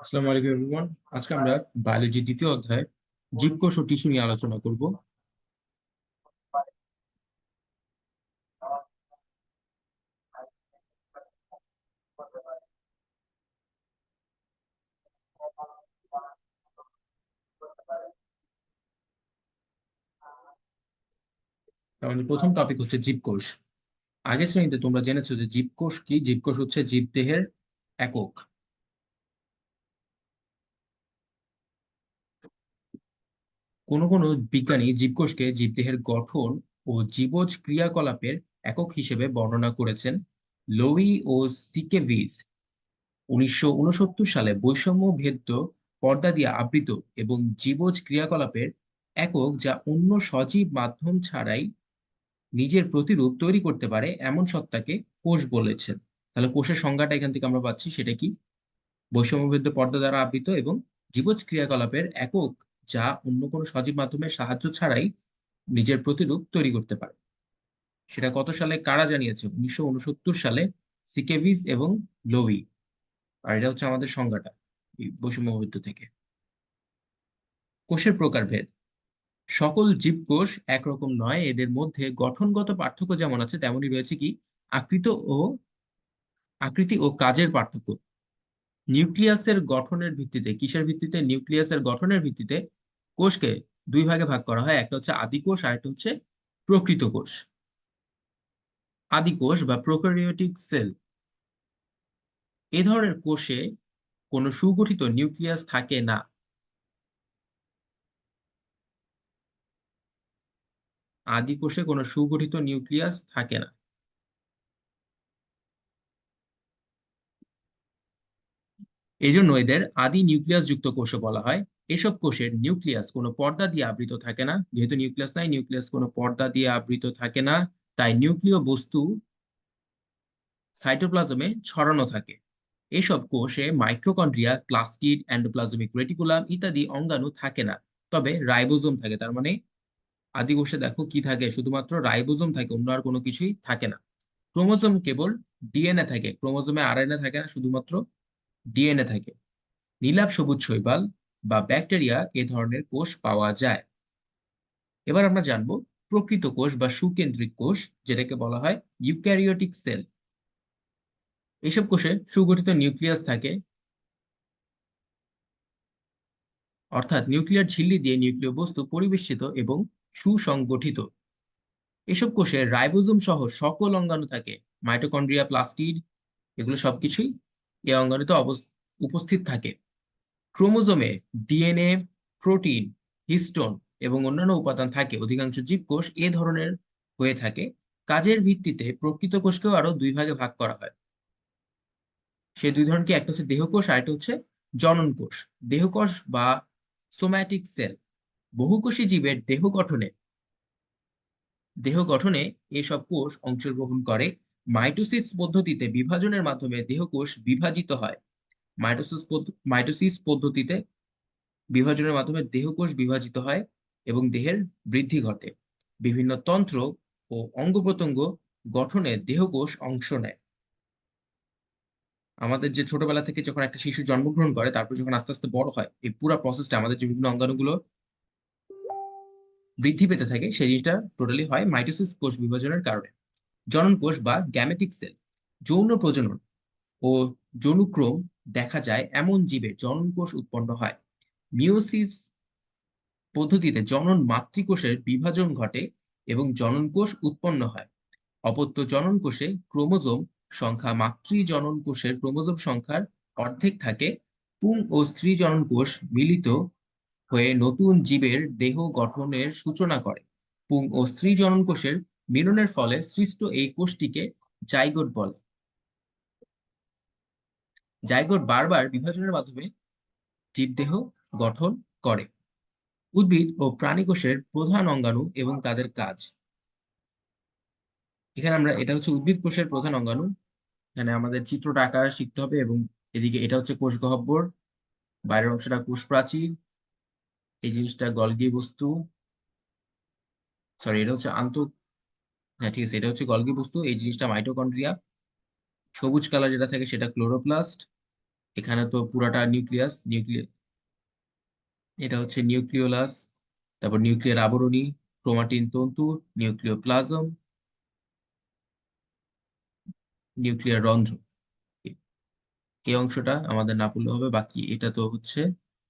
আসসালামু আলাইকুম এভরিওয়ান আজকে আমরা বায়োলজি দ্বিতীয় অধ্যায় জীবকোষ ও টিস্যু নিয়ে আলোচনা করব। আমাদের প্রথম টপিক হচ্ছে জীবকোষ আগের শ্রেণীতে তোমরা জেনেছো যে জীবকোষ কি? জীবকোষ হচ্ছে জীবদেহের একক। কোনো কোনো বিজ্ঞানী জীবকোষকে জীবদেহের গঠন ও জীবজ ক্রিয়াকলাপের একক হিসেবে বর্ণনা করেছেন লোই ও সিকেভিজ। উনিশশো উনসত্তর সালে বৈষম্য ভেদ্য পর্দা দিয়ে আবৃত এবং জীবজ ক্রিয়াকলাপের একক যা অন্য সজীব মাধ্যম ছাড়াই নিজের প্রতিরূপ তৈরি করতে পারে এমন সত্তাকে কোষ বলেছেন। তাহলে কোষের সংজ্ঞাটা এখান থেকে আমরা পাচ্ছি, সেটা কি? বৈষম্যভেদ্য পর্দা দ্বারা আবৃত এবং জীবজ ক্রিয়াকলাপের একক যা অন্য কোনো সজীব মাধ্যমের সাহায্য ছাড়াই নিজের প্রতিরূপ তৈরি করতে পারে। সেটা কত সালে, কারা জানিয়েছে? উনিশশো উনসত্তর সালে সিকেভিস এবং লোভি। আর এটা হচ্ছে আমাদের সংজ্ঞাটা বৈষম্যভেদ্য থেকে। কোষের প্রকারভেদ। সকল জীবকোষ একরকম নয়, এদের মধ্যে গঠনগত পার্থক্য যেমন আছে তেমনই রয়েছে কি? আকৃত ও আকৃতি ও কাজের পার্থক্য। নিউক্লিয়াসের গঠনের ভিত্তিতে, কিসের ভিত্তিতে? নিউক্লিয়াসের গঠনের ভিত্তিতে কোষকে দুই ভাগে ভাগ করা হয়, একটা হচ্ছে আদি কোষ আর একটা হচ্ছে প্রকৃত কোষ। আদি কোষ বা প্রোকারিওটিক সেল, এ ধরনের কোষে কোনো সুগঠিত নিউক্লিয়াস থাকে না। আদি কোষে কোনো সুগঠিত নিউক্লিয়াস থাকে না। এই জন্য এদের আদি নিউক্লিয়াস যুক্ত কোষও বলা হয়। এসব কোষের নিউক্লিয়াস কোনো পর্দা দিয়ে আবৃত থাকে না। যেহেতু নিউক্লিয়াস নাই, নিউক্লিয়াস কোনো পর্দা দিয়ে আবৃত থাকে না। তাই নিউক্লিয় বস্তু সাইটোপ্লাজমে ছড়ানো থাকে। এসব কোষে মাইক্রোকন্ড্রিয়া প্লাস্টিড অ্যান্ডোপ্লাজমিক রেটিকুলাম ইত্যাদি অঙ্গাণু থাকে না। তবে রাইবোজোম থাকে, তার মানে আদি কোষে দেখো কি থাকে? শুধুমাত্র রাইবোজোম থাকে, অন্য আর কোনো কিছুই থাকে না। ক্রোমোজোম কেবল ডিএনএ থাকে, ক্রোমোজোমে আরএনএ থাকে না, শুধুমাত্র ডিএনএ থাকে। নীলাভ সবুজ শৈবাল বা ব্যাকটেরিয়া এ ধরনের কোষ পাওয়া যায়। এবার আমরা জানব প্রকৃত কোষ বা সুকেন্দ্রিক কোষ, যেটাকে বলা হয় ইউক্যারিওটিক সেল। এসব কোষে সুগঠিত নিউক্লিয়াস থাকে। অর্থাৎ নিউক্লিয়ার ঝিল্লি দিয়ে নিউক্লিয় বস্তু পরিবেষ্টিত এবং সুসংগঠিত। এসব কোষে রাইবোজোম সহ সকল অঙ্গাণু থাকে। মাইটোকন্ড্রিয়া, প্লাস্টিড, এগুলো সবকিছুই এ অঙ্গাণুতে উপস্থিত থাকে। ক্রোমোজোমে ডিএনএ, প্রোটিন, হিস্টোন এবং অন্যান্য উপাদান থাকে। অধিকাংশ জীবকোষ এ ধরনের হয়ে থাকে। কাজের ভিত্তিতে প্রকৃত কোষকেও আরও দুই ভাগে ভাগ করা হয়। সেই দুই ধরনের কি? একটা হচ্ছে দেহকোষ আর একটা হচ্ছে জনন কোষ। দেহকোষ বা সোম্যাটিক সেল বহুকোষী জীবের দেহ গঠনে। দেহ গঠনে এসব কোষ অংশগ্রহণ করে। মাইটোসিস পদ্ধতিতে বিভাজনের মাধ্যমে দেহকোষ বিভাজিত হয়। মাইটোসিস মাইটোসিস পদ্ধতিতে বিভাজনের মাধ্যমে দেহকোষ বিভাজিত হয় এবং দেহের বৃদ্ধি ঘটে। বিভিন্ন তন্ত্র ও অঙ্গ প্রত্যঙ্গ গঠনে দেহকোষ অংশ নেয়। আমাদের যে ছোটবেলা থেকে যখন একটা শিশু জন্মগ্রহণ করে, তারপর যখন আস্তে আস্তে বড় হয়, এই পুরো প্রসেসটা আমাদের যে বিভিন্ন অঙ্গাণুগুলো বৃদ্ধি পেতে থাকে, সেই জিনিসটা টোটালি হয় মাইটোসিস কোষ বিভাজনের কারণে। জনন কোষ বা গ্যামেটিক সেল যৌন প্রজনন। ও যৌনুক্রম দেখা যায় এমন জীবে জনন কোষ উৎপন্ন হয়। মিওসিস পদ্ধতিতে জনন মাতৃকোষের বিভাজন ঘটে এবং জনন কোষ উৎপন্ন হয়। অপত্য জনন কোষে ক্রোমোজোম সংখ্যা মাতৃ জনন কোষের ক্রোমোজোম সংখ্যার অর্ধেক থাকে। পুং ও স্ত্রী জনন কোষ মিলিত হয়ে নতুন জীবের দেহ গঠনের সূচনা করে। পুং ও স্ত্রী জনন কোষের মিলনের ফলে সৃষ্ট এই কোষটিকে জাইগোট বলে। জাইগোট বারবার বিভাজনের মাধ্যমে জীবদেহ গঠন করে। উদ্ভিদ ও প্রাণী কোষের প্রধান অঙ্গাণু এবং তাদের কাজ। এখানে আমরা, এটা হচ্ছে উদ্ভিদ কোষের প্রধান অঙ্গাণু। এখানে আমাদের চিত্রটা আঁকা শিখতে হবে এবং এদিকে এটা হচ্ছে কোষ গহ্বর বাইরের অংশটা কোষ প্রাচীর। এই জিনিসটা গলগি বস্তু। সরি এটা হচ্ছে আন্ত হ্যাঁ ঠিক আছে, এটা হচ্ছে গলগি বস্তু। এই জিনিসটা মাইটোকন্ড্রিয়া। সবুজ কালার যেটা থাকে সেটা ক্লোরোপ্লাস্ট। এখানে তো পুরাটা নিউক্লিয়াস নিউক্লিয়াস এটা হচ্ছে নিউক্লিওলাস, তারপর নিউক্লিয়ার আবরণী, ক্রোমাটিন তন্তু, নিউক্লিওপ্লাজম, নিউক্লিয়ার রন্ধ্র। এই অংশটা আমাদের না পড়লে হবে, বাকি এটা তো হচ্ছে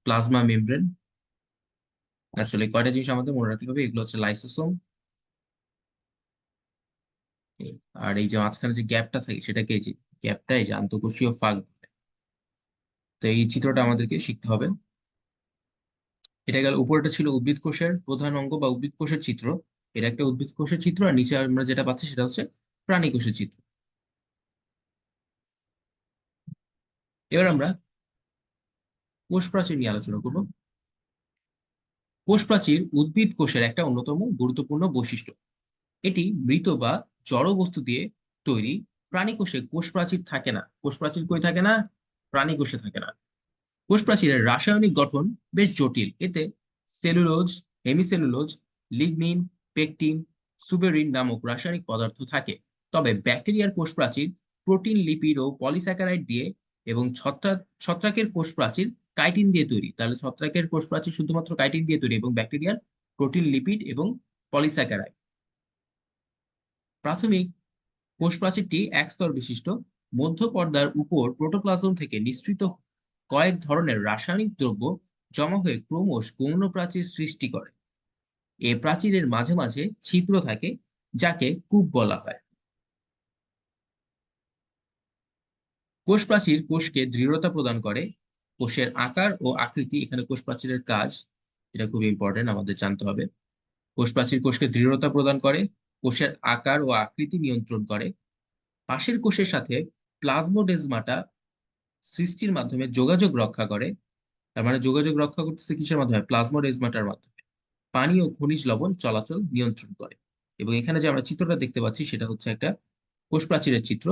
প্লাজমা মেমব্রেন। আসলে কয়টা জিনিস আমাদের মনে রাখতে হবে? এগুলো হচ্ছে লাইসোসোম আর এই যে মাঝখানে যে গ্যাপটা থাকে, সেটাকে যে গ্যাপটা এই যে আন্তঃকোষীয় ফাঁক তো এই চিত্রটা আমাদেরকে শিখতে হবে। এটা গেল উপরটা ছিল উদ্ভিদ কোষের প্রধান অঙ্গ বা উদ্ভিদ কোষের চিত্র। এটা একটা উদ্ভিদ কোষের চিত্র, আর নিচে আমরা যেটা পাচ্ছি সেটা হচ্ছে প্রাণী কোষের চিত্র। এবার আমরা কোষ প্রাচীর নিয়ে আলোচনা করব। কোষ প্রাচীর উদ্ভিদ কোষের একটা অন্যতম গুরুত্বপূর্ণ বৈশিষ্ট্য। এটি মৃত বা জড় বস্তু দিয়ে তৈরি প্রাণী কোষে কোষ প্রাচীর থাকে না। কোষ প্রাচীর কই থাকে না? প্রাণী কোষে থাকে না। কোষ প্রাচীরের রাসায়নিক গঠন বেশ জটিল। এতে cellulose, hemicellulose, lignin, pectin suberin নামক রাসায়নিক পদার্থ থাকে। তবে ব্যাকটেরিয়ার কোষ প্রাচীর প্রোটিন, লিপিড ও পলিস্যাকারাইড দিয়ে এবং ছত্রাক ছত্রাকের কোষ প্রাচীর কাইটিন দিয়ে তৈরি। তাহলে ছত্রাকের কোষ প্রাচীর শুধুমাত্র কাইটিন দিয়ে তৈরি এবং ব্যাকটেরিয়ার প্রোটিন, লিপিড এবং পলিস্যাকারাইড। প্রাথমিক কোষ প্রাচীরটি এক স্তর বিশিষ্ট। মধ্য পর্দার উপর প্রোটোপ্লাজম থেকে নিঃসৃত কয়েক ধরনের রাসায়নিক দ্রব্য জমা হয়ে ক্রমশ গৌণ প্রাচীর সৃষ্টি করে। এ প্রাচীরের মাঝে মাঝে ছিদ্র থাকে, যাকে কূপ বলা হয়। কোষ প্রাচীর কোষকে দৃঢ়তা প্রদান করে। কোষের আকার ও আকৃতি এখানে কোষ প্রাচীরের কাজ, এটা খুব ইম্পর্টেন্ট আমাদের জানতে হবে। কোষ প্রাচীর কোষকে দৃঢ়তা প্রদান করে। কোষের আকার ও আকৃতি নিয়ন্ত্রণ করে। পাশের কোষের সাথে প্লাজমোডেজমাটা সৃষ্টির মাধ্যমে যোগাযোগ রক্ষা করে। তার মানে যোগাযোগ রক্ষা করতেছে কিসের মাধ্যমে? প্লাজমোডেজমাটার মাধ্যমে। পানি ও খনিজ লবণ চলাচল নিয়ন্ত্রণ করে। এবং এখানে যে আমরা চিত্রটা দেখতে পাচ্ছি, সেটা হচ্ছে একটা কোষ প্রাচীরের চিত্র।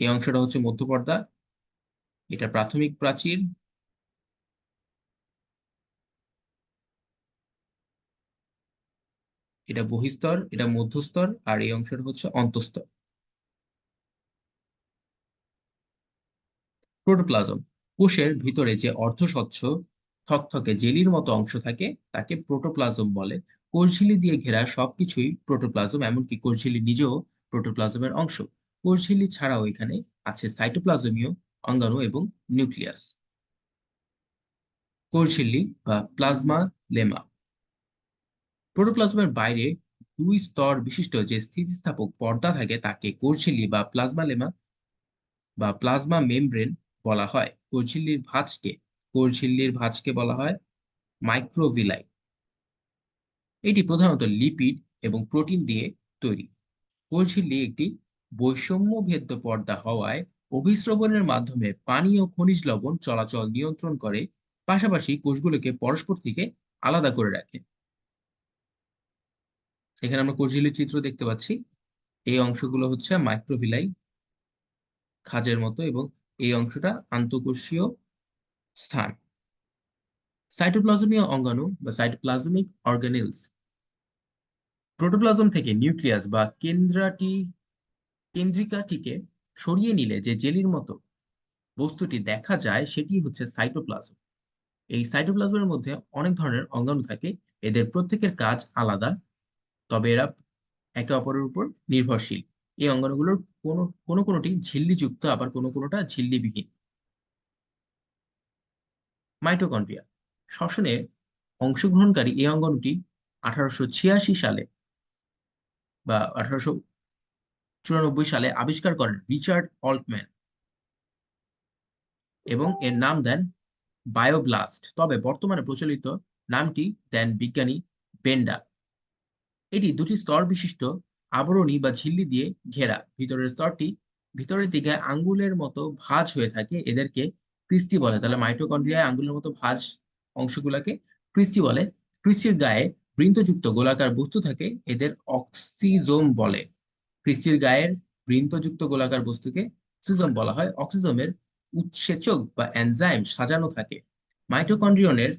এই অংশটা হচ্ছে মধ্যপর্দা। এটা প্রাথমিক প্রাচীর। এটা বহিস্তর, এটা মধ্যস্তর আর এই অংশটা হচ্ছে অন্তস্তর প্রোটোপ্লাজম, কোষের ভিতরে যে অর্ধস্বচ্ছ থকথকে জেলির মতো অংশ থাকে, তাকে প্রোটোপ্লাজম বলে। কোষঝিলি দিয়ে ঘেরা সবকিছুই প্রোটোপ্লাজম, এমনকি কোষঝিলি নিজেও প্রোটোপ্লাজমের অংশ। কোষঝিলি ছাড়াও এখানে আছে সাইটোপ্লাজমীয় অঙ্গাণু এবং নিউক্লিয়াস। কোষঝিল্লি বা প্লাজমা লেমা প্রোটোপ্লাজমের বাইরে দুই স্তর বিশিষ্ট যে স্থিতিস্থাপক পর্দা থাকে, তাকে কোষঝিল্লি বা প্লাজমা লেমা বা প্লাজমা মেমব্রেন বলা হয়। কোষঝিল্লির ভাঁজকে কোষঝিল্লির ভাঁজকে বলা হয় মাইক্রোভিলাই। এটি প্রধানত লিপিড এবং প্রোটিন দিয়ে তৈরি। কোষঝিল্লি একটি বৈষম্য ভেদ্য পর্দা হওয়ায় অভিস্রবণের মাধ্যমে পানি ও খনিজ লবণ চলাচল নিয়ন্ত্রণ করে, পাশাপাশি কোষগুলোকে পরস্পর থেকে আলাদা করে রাখে। এখানে আমরা কোষঝিল্লির চিত্র দেখতে পাচ্ছি। এই অংশগুলো হচ্ছে মাইক্রোভিলাই খাজের মতো এবং এই অংশটা আন্তঃকোষীয় স্থান। সাইটোপ্লাজমীয় অঙ্গাণু বা সাইটোপ্লাজমিক অর্গানেলস। প্রোটোপ্লাজম থেকে নিউক্লিয়াস বা কেন্দ্রাটি, কেন্দ্রিকাটিকে সরিয়ে নিলে যে জেলির মতো বস্তুটি দেখা যায়, সেটি হচ্ছে সাইটোপ্লাজম। এই সাইটোপ্লাজমের মধ্যে অনেক ধরনের অঙ্গাণু থাকে। এদের প্রত্যেকের কাজ আলাদা। তবে এরা একে অপরের উপর নির্ভরশীল। এই অঙ্গাণুগুলোর কোনো কোনো কোনোটি ঝিল্লিযুক্ত, আবার কোনো কোনোটা ঝিল্লিবিহীন। মাইটোকন্ড্রিয়া। শ্বসনে অংশগ্রহণকারী এই অঙ্গাণুটি আঠারোশো ছিয়াশি সালে বা আঠারোশো চুরানব্বই সালে আবিষ্কার করেন রিচার্ড অল্টম্যান এবং এর নাম দেন বায়োব্লাস্ট। তবে বর্তমানে প্রচলিত নামটি দেন বিজ্ঞানী বেন্ডা। এটি দুটি স্তর বিশিষ্ট আবরণী বা ঝিল্লি দিয়ে ঘেরা। ভিতরের স্তরটি ভিতরের দিকে আঙ্গুলের মতো ভাঁজ হয়ে থাকে, এদেরকে ক্রিস্টি বলে। তাহলে মাইটোকন্ড্রিয়ায় আঙ্গুলের মতো ভাঁজ অংশগুলোকে ক্রিস্টি বলে। ক্রিস্টির গায়ে বৃন্তযুক্ত গোলাকার বস্তু থাকে, এদের অক্সিজোম বলে। ক্রিস্টির গায়ের বৃন্তযুক্ত গোলাকার বস্তুকে অক্সিজম বলা হয়। অক্সিজমের উৎসেচক বা এনজাইম সাজানো থাকে। মাইটোকন্ড্রিয়নের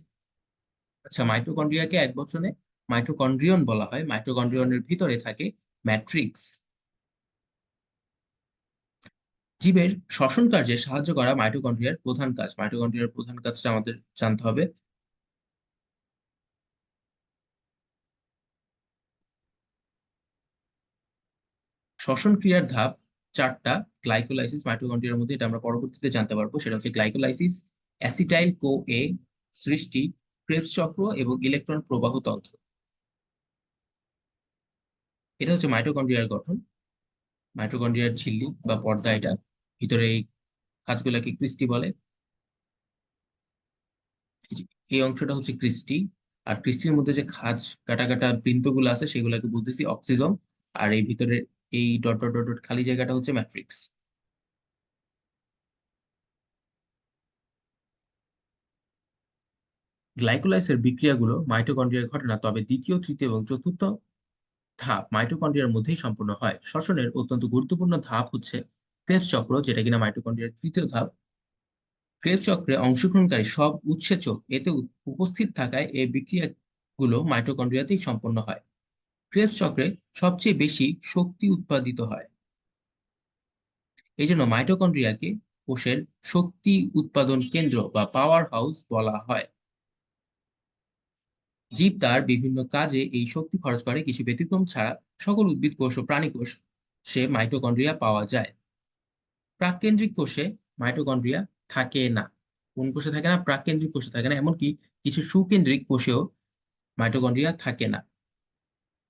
আচ্ছা মাইটোকন্ড্রিয়াকে এক বচনে মাইটোকন্ড্রিয়ন বলা হয়, মাইটোকন্ড্রিয়নের ভিতরে থাকে ম্যাট্রিক্স। জীবের শ্বসন কার্যে সাহায্য করা মাইটোকন্ড্রিয়ার প্রধান কাজ। মাইটোকন্ড্রিয়ার প্রধান কাজটা আমাদের জানতে হবে। শ্বসন ক্রিয়ার ধাপ চারটা, গ্লাইকোলাইসিস। মাইটোকন্ড্রিয়ার মধ্যে এটা আমরা পরবর্তীতে জানতে পারব। সেটা হচ্ছে গ্লাইকোলাইসিস, অ্যাসিটাইল কো এ সৃষ্টি ক্রেবস চক্র এবং ইলেকট্রন প্রবাহ তন্ত্র। এটা হচ্ছে মাইটোকন্ড্রিয়ার গঠন। মাইটোকন্ড্রিয়ার ঝিল্লি বা পর্দা এটা ভিতরে এই কাজগুলোকে ক্রিস্টি বলে। এই অংশটা হচ্ছে ক্রিস্টি। আর ক্রিস্টির মধ্যে যে খাজ কাটা কাটা বৃন্তগুলো আছে সেগুলোকে বলতেছি অক্সিজম। আর এই ভিতরে এই ডট ডট ডট খালি জায়গাটা হচ্ছে ম্যাট্রিক্স। গ্লাইকোলাইসের বিক্রিয়াগুলো মাইটোকন্ড্রিয়ার ঘটনা, তবে দ্বিতীয়, তৃতীয় এবং চতুর্থ ধাপ মাইটোকন্ড্রিয়ার মধ্যেই সম্পূর্ণ হয়। শ্বসনের অত্যন্ত গুরুত্বপূর্ণ ধাপ হচ্ছে ক্রেবস চক্র, যেটা কিনা মাইটোকন্ড্রিয়ার তৃতীয় ধাপ। ক্রেবস চক্রে অংশগ্রহণকারী সব উৎসেচক এতে উপস্থিত থাকায় এই বিক্রিয়াগুলো মাইটোকন্ড্রিয়াতেই সম্পন্ন হয়। ক্রেবস চক্রে সবচেয়ে বেশি শক্তি উৎপাদিত হয়। এই জন্য মাইটোকন্ড্রিয়াকে কোষের শক্তি উৎপাদন কেন্দ্র বা পাওয়ার হাউস বলা হয়। জীব তার বিভিন্ন কাজে এই শক্তি খরচ করে কিছু ব্যতিক্রম ছাড়া সকল উদ্ভিদ কোষ ও প্রাণী কোষ সে মাইটোকন্ড্রিয়া পাওয়া যায়। প্রাককেন্দ্রিক কোষে মাইটোকন্ড্রিয়া থাকে না। কোন কোষে থাকে না? প্রাককেন্দ্রিক কোষে থাকে না, এমনকি কিছু সুকেন্দ্রিক কোষেও মাইটোকন্ড্রিয়া থাকে না।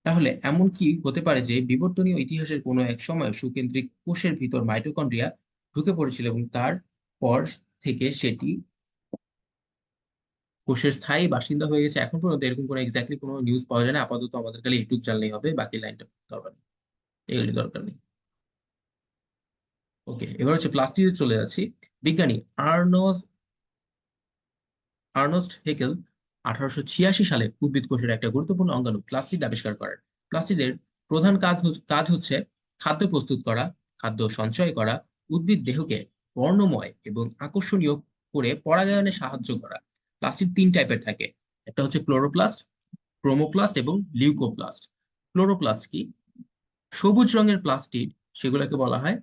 তাহলে এমন কি হতে পারে যে বিবর্তনীয় ইতিহাসের কোনো এক সময় সুকেন্দ্রিক কোষের ভিতর মাইটোকন্ড্রিয়া ঢুকে পড়েছিল এবং তার পর থেকে সেটি কোষের স্থায়ী বাসিন্দা হয়ে গেছে এখন পর্যন্ত। এরকম কোনো এক্স্যাক্টলি কোনো নিউজ পাওয়া যায় না। আপাতত আমাদের খালি এইটুকু জানলেই হবে, বাকি লাইনটা দরকার নেই। এগুলি দরকার নেই। ওকে এবার হচ্ছে প্লাস্টিকে চলে যাচ্ছি। বিজ্ঞানী আর্নস, আর্নস্ট হেকেল আঠারোশো ছিয়াশি সালে উদ্ভিদ কোষের একটা গুরুত্বপূর্ণ অঙ্গাণু প্লাস্টিড আবিষ্কার করেন। প্লাস্টিডের প্রধান কাজ কাজ হচ্ছে খাদ্য প্রস্তুত করা, খাদ্য সঞ্চয় করা, উদ্ভিদ দেহকে বর্ণময় এবং আকর্ষণীয় করে পরাগায়নে সাহায্য করা। প্লাস্টিড তিন টাইপের থাকে। একটা হচ্ছে ক্লোরোপ্লাস্ট ক্রোমোপ্লাস্ট এবং লিউকোপ্লাস্ট ক্লোরোপ্লাস্ট কি? সবুজ রঙের প্লাস্টিড সেগুলোকে বলা হয়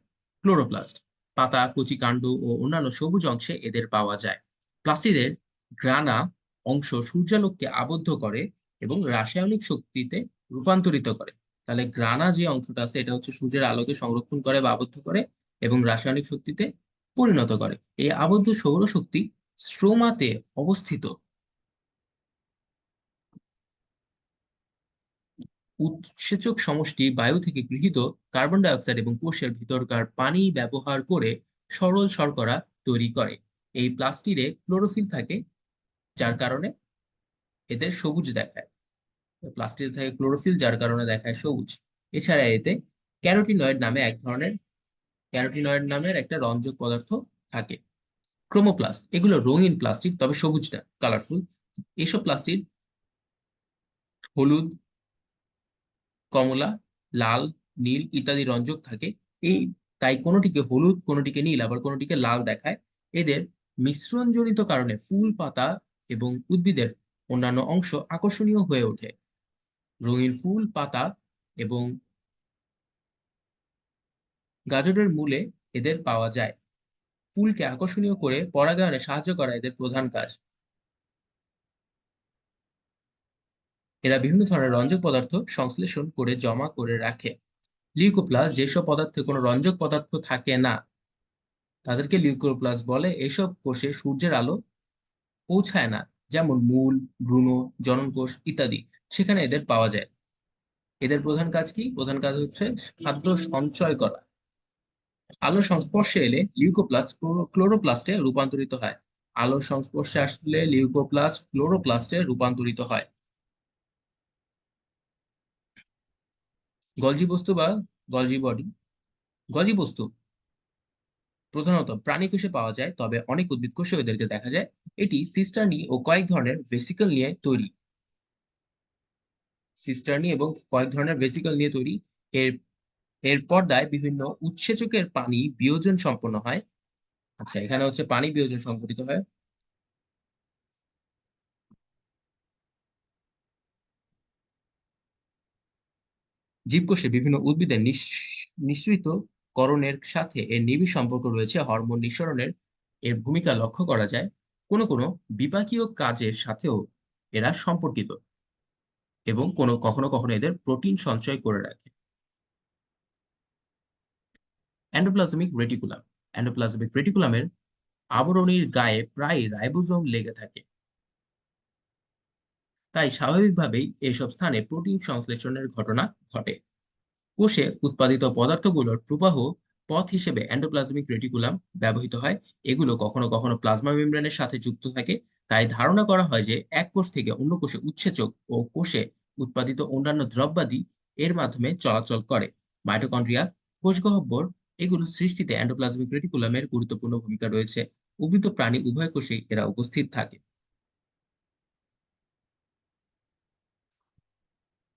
ক্লোরোপ্লাস্ট পাতা, কচি, কাণ্ড ও অন্যান্য সবুজ অংশে এদের পাওয়া যায়। প্লাস্টিডের গ্রানা অংশ সূর্যালোককে আবদ্ধ করে এবং রাসায়নিক শক্তিতে রূপান্তরিত করে। তাহলে গ্রানা যে অংশটা আছে, এটা হচ্ছে সূর্যের আলোকে সংরক্ষণ করে বা আবদ্ধ করে এবং রাসায়নিক শক্তিতে পরিণত করে। এই আবদ্ধ সৌরশক্তি স্ট্রোমাতে অবস্থিত। উৎসেচক সমষ্টি বায়ু থেকে গৃহীত, কার্বন ডাইঅক্সাইড এবং কোষের ভিতরকার পানি ব্যবহার করে সরল শর্করা তৈরি করে। এই প্লাস্টিরে ক্লোরোফিল থাকে, যার কারণে এদের সবুজ দেখায়। প্লাস্টিডে থাকে ক্লোরোফিল, যার কারণে দেখায় সবুজ। এছাড়া এতে ক্যারোটিনয়েড নামে এক ধরনের, ক্যারোটিনয়েড নামের একটা রঞ্জক পদার্থ থাকে। ক্রোমোপ্লাস্ট, এগুলো রঙিন প্লাস্টিক তবে সবুজ না কালারফুল এসব প্লাস্টিক হলুদ, কমলা, লাল, নীল ইত্যাদি রঞ্জক থাকে। এই, তাই কোনোটিকে হলুদ, কোনোটিকে নীল, আবার কোনোটিকে লাল দেখায়। এদের মিশ্রণজনিত কারণে ফুল, পাতা এবং উদ্ভিদের অন্যান্য অংশ আকর্ষণীয় হয়ে ওঠে। রঙিন ফুল, পাতা এবং গাজরের মূলে এদের পাওয়া যায়। ফুলকে আকর্ষণীয় করে পরাগায়নে সাহায্য করা এদের প্রধান কাজ। এরা বিভিন্ন ধরনের রঞ্জক পদার্থ সংশ্লেষণ করে জমা করে রাখে। লিউকোপ্লাস যেসব পদার্থে কোনো রঞ্জক পদার্থ থাকে না, তাদেরকে লিউকোপ্লাস বলে। এসব কোষে সূর্যের আলো পৌঁছায় না, যেমন মূল, ভ্রূণ, জননকোষ ইত্যাদি। সেখানে এদের পাওয়া যায়। এদের প্রধান কাজ কি? প্রধান কাজ হচ্ছে খাদ্য সঞ্চয় করা। আলোর সংস্পর্শে এলে লিউকোপ্লাস্ট ক্লোরোপ্লাস্টে রূপান্তরিত হয়। আলোর সংস্পর্শে আসলে লিউকোপ্লাস্ট ক্লোরোপ্লাস্টে রূপান্তরিত হয়। গলজি বস্তু বা গলজি বডি গলজি বস্তু প্রধানত প্রাণী কোষে পাওয়া যায়, তবে অনেক উদ্ভিদ কোষে এদেরকে দেখা যায়। এটি সিস্টার্নি ও কয়েক ধরনের ভেসিকল নিয়ে তৈরি। সিস্টার্নি এবং কয়েক ধরনের ভেসিকল নিয়ে তৈরি। এর এর পর্দায় বিভিন্ন উৎসেচকের পানি বিয়োজন সম্পন্ন হয়। আচ্ছা এখানে হচ্ছে পানি বিয়োজন সংঘটিত হয়। জীবকোষে বিভিন্ন উদ্ভিদের নিঃসৃত করণের সাথে এর নিবিড় সম্পর্ক রয়েছে। হরমোন নিঃসরণের এর ভূমিকা লক্ষ্য করা যায়। কোনো কোনো বিপাকীয় কাজের সাথেও এরা সম্পর্কিত এবং কোনো কখনো কখনো এদের প্রোটিন সঞ্চয় করে রাখে। এন্ডোপ্লাজমিক রেটিকুলাম এন্ডোপ্লাজমিক রেটিকুলামের আবরণীর গায়ে প্রায় রাইবোজোম লেগে থাকে। তাই স্বাভাবিকভাবেই এসব স্থানে প্রোটিন সংশ্লেষণের ঘটনা ঘটে। কোষে উৎপাদিত পদার্থগুলোর প্রবাহ পথ হিসেবে অ্যান্ডোপ্লাজমিক রেটিকুলাম ব্যবহৃত হয়। এগুলো কখনো কখনো প্লাজমা মেমব্রেনের সাথে যুক্ত থাকে। তাই ধারণা করা হয় যে এক কোষ থেকে অন্য কোষে উৎসেচক ও কোষে উৎপাদিত অন্যান্য দ্রব্যাদি এর মাধ্যমে চলাচল করে। মাইটোকন্ড্রিয়া কোষগহ্বর এগুলো সৃষ্টিতে এন্ডোপ্লাজমিক রেটিকুলামের গুরুত্বপূর্ণ ভূমিকা রয়েছে। উদ্ভিদ প্রাণী উভয় কোষেই এরা উপস্থিত থাকে।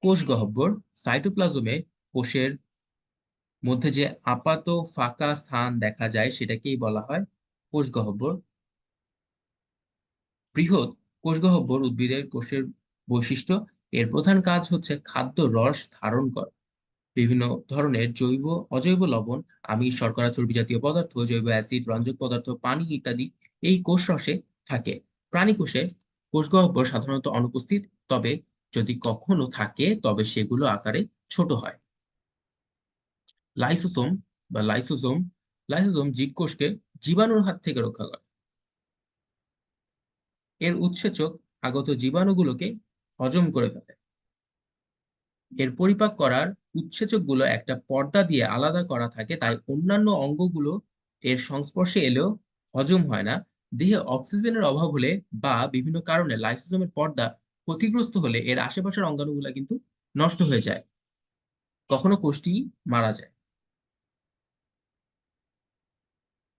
কোষ গহ্বর সাইটোপ্লাজমে কোষের মধ্যে যে আপাত ফাঁকা স্থান দেখা যায় সেটাকেই বলা হয় কোষ গহ্বর বৃহৎ কোষ গহ্বর উদ্ভিদের কোষের বৈশিষ্ট্য, এর প্রধান কাজ হচ্ছে খাদ্য রস ধারণ করা। বিভিন্ন ধরনের জৈব, অজৈব লবণ, আমিষ, শর্করা, চর্বি জাতীয় পদার্থ, জৈব অ্যাসিড, রঞ্জক পদার্থ, পানি ইত্যাদি এই কোষ রসে থাকে। প্রাণী কোষে কোষ গহ্বর সাধারণত অনুপস্থিত, তবে যদি কখনো থাকে, তবে সেগুলো আকারে ছোট হয়। লাইসোসোম বা লাইসোসোম লাইসোজোম জীবকোষকে জীবাণুর হাত থেকে রক্ষা করে। এর উৎসেচক আগত জীবাণুগুলোকে হজম করে ফেলে। এর পরিপাক করার উৎসেচকগুলো একটা পর্দা দিয়ে আলাদা করা থাকে, তাই অন্যান্য অঙ্গগুলো এর সংস্পর্শে এলেও হজম হয় না। দেহে অক্সিজেনের অভাব হলে বা বিভিন্ন কারণে লাইসোজোমের পর্দা ক্ষতিগ্রস্ত হলে এর আশেপাশের অঙ্গাণুগুলো কিন্তু নষ্ট হয়ে যায়। কখনো কোষটি মারা যায়।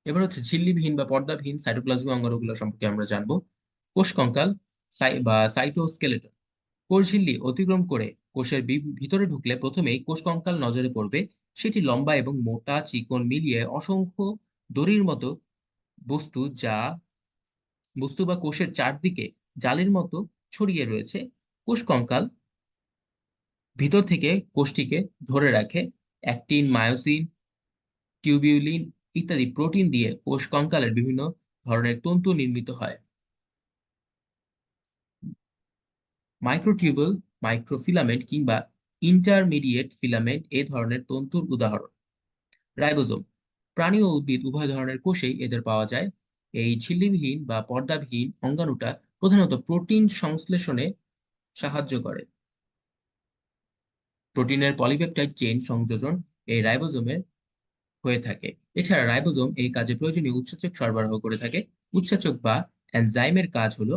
এবার হচ্ছে ঝিল্লিবিহীন বা পর্দাবিহীন সাইটোপ্লাজমিক অঙ্গাণুগুলো সম্পর্কে আমরা জানব। কোষ কঙ্কাল বা সাইটোস্কেলেটন। কোষ ঝিল্লি অতিক্রম করে কোষের ভিতরে ঢুকলে প্রথমেই কোষ কঙ্কাল নজরে পড়বে। সেটি লম্বা এবং মোটা চিকন মিলিয়ে অসংখ্য দড়ির মতো বস্তু যা বস্তু বা কোষের চারদিকে জালির মতো ছড়িয়ে রয়েছে। কোষ কঙ্কাল ভিতর থেকে কোষটিকে ধরে রাখে। অ্যাক্টিন, মায়োসিন, টিউবিউলিন ইত্যাদি প্রোটিন দিয়ে কোষ কঙ্কালের বিভিন্ন ধরনের তন্তু নির্মিত হয়। মাইক্রোটিউবল মাইক্রোফিলামেন্ট কিংবা ইন্টারমিডিয়েট ফিলামেন্ট এ ধরনের তন্তুর উদাহরণ। রাইবোজোম, প্রাণী ও উদ্ভিদ উভয় ধরনের কোষেই এদের পাওয়া যায়। এই ঝিল্লিবিহীন বা পর্দাবিহীন অঙ্গাণুটা প্রধানত প্রোটিন সংশ্লেষণে সাহায্য করে। প্রোটিনের পলিপেপটাইড চেইন সংযোজন এই রাইবোজোমের হয়ে থাকে। এছাড়া রাইবোজোম এই কাজে প্রয়োজনীয় উৎসেচক সরবরাহ করে থাকে। উৎসেচক বা এনজাইমের কাজ হলো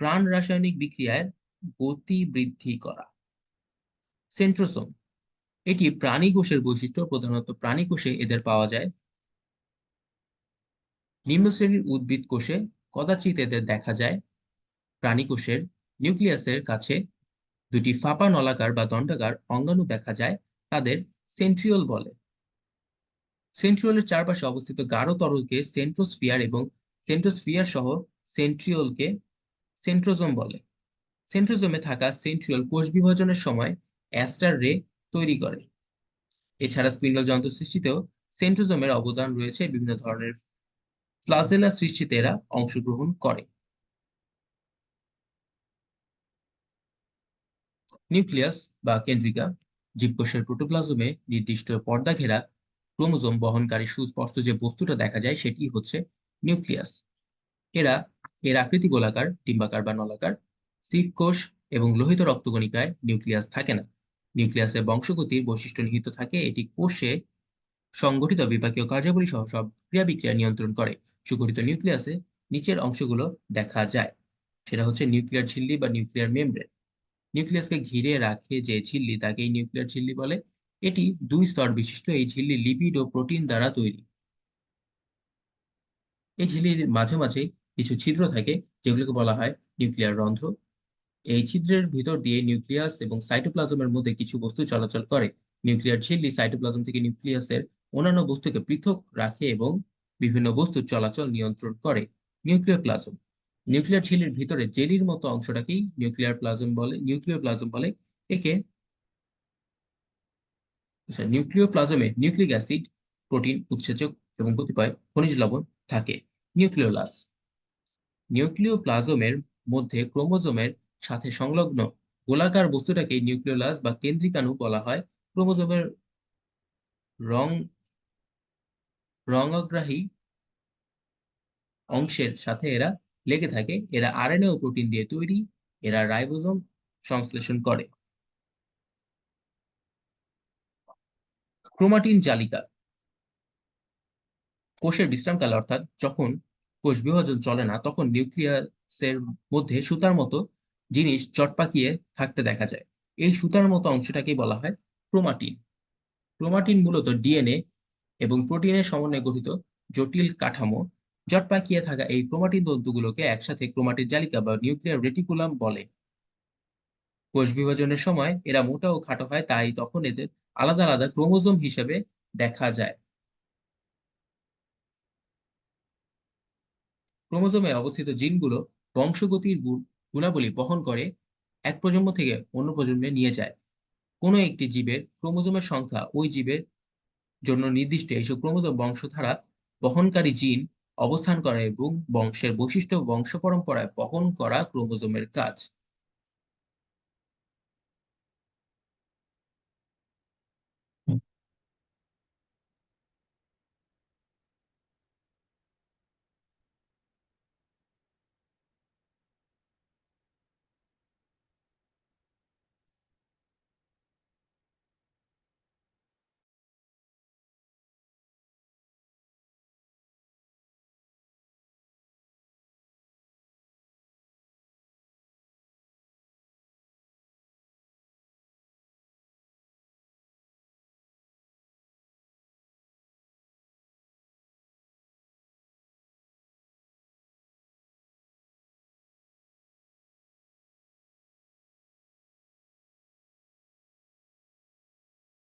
প্রাণ রাসায়নিক বিক্রিয়ার গতি বৃদ্ধি করা। সেন্ট্রোসোম, এটি প্রাণী কোষের বৈশিষ্ট্য, প্রধানত প্রাণী কোষে এদের পাওয়া যায়। নিম্ন শ্রেণির উদ্ভিদ কোষে কদাচিৎ এদের দেখা যায়। প্রাণী কোষের নিউক্লিয়াসের কাছে দুটি ফাঁপা নলাকার বা দণ্ডাকার অঙ্গাণু দেখা যায়, তাদের সেন্ট্রিওল বলে। সেন্ট্রিওলের চারপাশে অবস্থিত গাঢ় তরলকে সেন্ট্রোস্ফিয়ার এবং সেন্ট্রোস্ফিয়ার সহ সেন্ট্রিওলকে সেন্ট্রোজোম বলে। সেন্ট্রোজোমে থাকা সেন্ট্রিওল কোষ বিভাজনের সময় অ্যাস্টার রে তৈরি করে। এছাড়া স্পিন্ডল যন্ত্র সৃষ্টিতেও সেন্ট্রোজোমের অবদান রয়েছে বিভিন্ন ধরনের ফ্লাজেলা সৃষ্টিতে এরা অংশগ্রহণ করে। নিউক্লিয়াস বা কেন্দ্রিকা জীবকোষের প্রোটোপ্লাজমে নির্দিষ্ট পর্দা ঘেরা ক্রোমোজোম বহনকারী সুস্পষ্ট যে বস্তুটা দেখা যায় সেটি হচ্ছে নিউক্লিয়াস। এরা এর আকৃতি গোলাকার ডিম্বাকার বা নলাকার সিড কোষ এবং লোহিত রক্তকণিকায় নিউক্লিয়াস থাকে না। নিউক্লিয়াসের বংশগতির বৈশিষ্ট্য নিহিত থাকে, এটি কোষে সংগঠিত বিপাকীয় কার্যাবলী সহ সব ক্রিয়া বিক্রিয়া নিয়ন্ত্রণ করে। সুগঠিত নিউক্লিয়াসে নিচের অংশগুলো দেখা যায়, সেটা হচ্ছে নিউক্লিয়ার ঝিল্লি বা নিউক্লিয়ার মেমব্রেন। নিউক্লিয়াসকে ঘিরে রাখে যে ঝিল্লি, তাকে নিউক্লিয়ার ঝিল্লি বলে। এটি দুই স্তর বিশিষ্ট, এই ঝিল্লি লিপিড ও প্রোটিন দ্বারা তৈরি। এই ঝিল্লির মাঝে মাঝে কিছু ছিদ্র থাকে, যেগুলোকে বলা হয় নিউক্লিয়ার রন্ধ্র। এই ছিদ্রের ভিতর দিয়ে নিউক্লিয়াস এবং সাইটোপ্লাজমের মধ্যে কিছু বস্তু চলাচল করে। নিউক্লিয়ার ঝিল্লি সাইটোপ্লাজম থেকে নিউক্লিয়াসের অন্যান্য বস্তুকে পৃথক রাখে এবং বিভিন্ন বস্তুর চলাচল নিয়ন্ত্রণ করে, নিউক্লিয়ার প্লাজম। নিউক্লিয়ার ঝিল্লির ভিতরে জেলির মতো অংশটাকেই নিউক্লিয়ার প্লাজম বলে নিউক্লিয়ার প্লাজম বলে। একে আচ্ছা নিউক্লিয় প্লাজমে নিউক্লিক অ্যাসিড, প্রোটিন, উৎসেচক এবং কতিপয় খনিজ লবণ থাকে, নিউক্লিওলাস। নিউক্লিওপ্লাজমের মধ্যে ক্রোমোজোমের সাথে সংলগ্ন গোলাকার বস্তুটাকে নিউক্লিওলাস বা কেন্দ্রিকাণু বলা হয়। ক্রোমোজোমের রং, রঙগ্রাহী অংশের সাথে এরা লেগে থাকে। এরা আরএনএ ও প্রোটিন দিয়ে তৈরি। এরা রাইবোজোম সংশ্লেষণ করে। ক্রোমাটিন জালিকা। কোষের বিশ্রামকালে অর্থাৎ যখন কোষ বিভাজন চলে না, তখন নিউক্লিয়াসের মধ্যে সুতার মতো জিনিস চট পাকিয়ে থাকতে দেখা যায়। এই সুতার মতো অংশটাকেই বলা হয় ক্রোমাটিন। ক্রোমাটিন মূলত ডিএনএ এবং প্রোটিনের সমন্বয়ে গঠিত জটিল কাঠামো। জট পাকিয়ে থাকা এই ক্রোমাটিন তন্তুগুলোকে একসাথে ক্রোমাটিন জালিকা বা নিউক্লিয়ার রেটিকুলাম বলে। কোষ বিভাজনের সময় এরা মোটা ও খাটো হয়, তাই তখন এদের আলাদা আলাদা ক্রোমোজোম হিসেবে দেখা যায়। ক্রোমোজোমে অবস্থিত জিনগুলো বংশগতির গু- গুণাবলী বহন করে এক প্রজন্ম থেকে অন্য প্রজন্মে নিয়ে যায়। কোন একটি জীবের ক্রোমোজোমের সংখ্যা ওই জীবের জন্য নির্দিষ্ট। এইসব ক্রোমোজোম বংশধারা বহনকারী জিন অবস্থান করা এবং বংশের বৈশিষ্ট্য বংশ পরম্পরায় বহন করা ক্রোমোজোমের কাজ।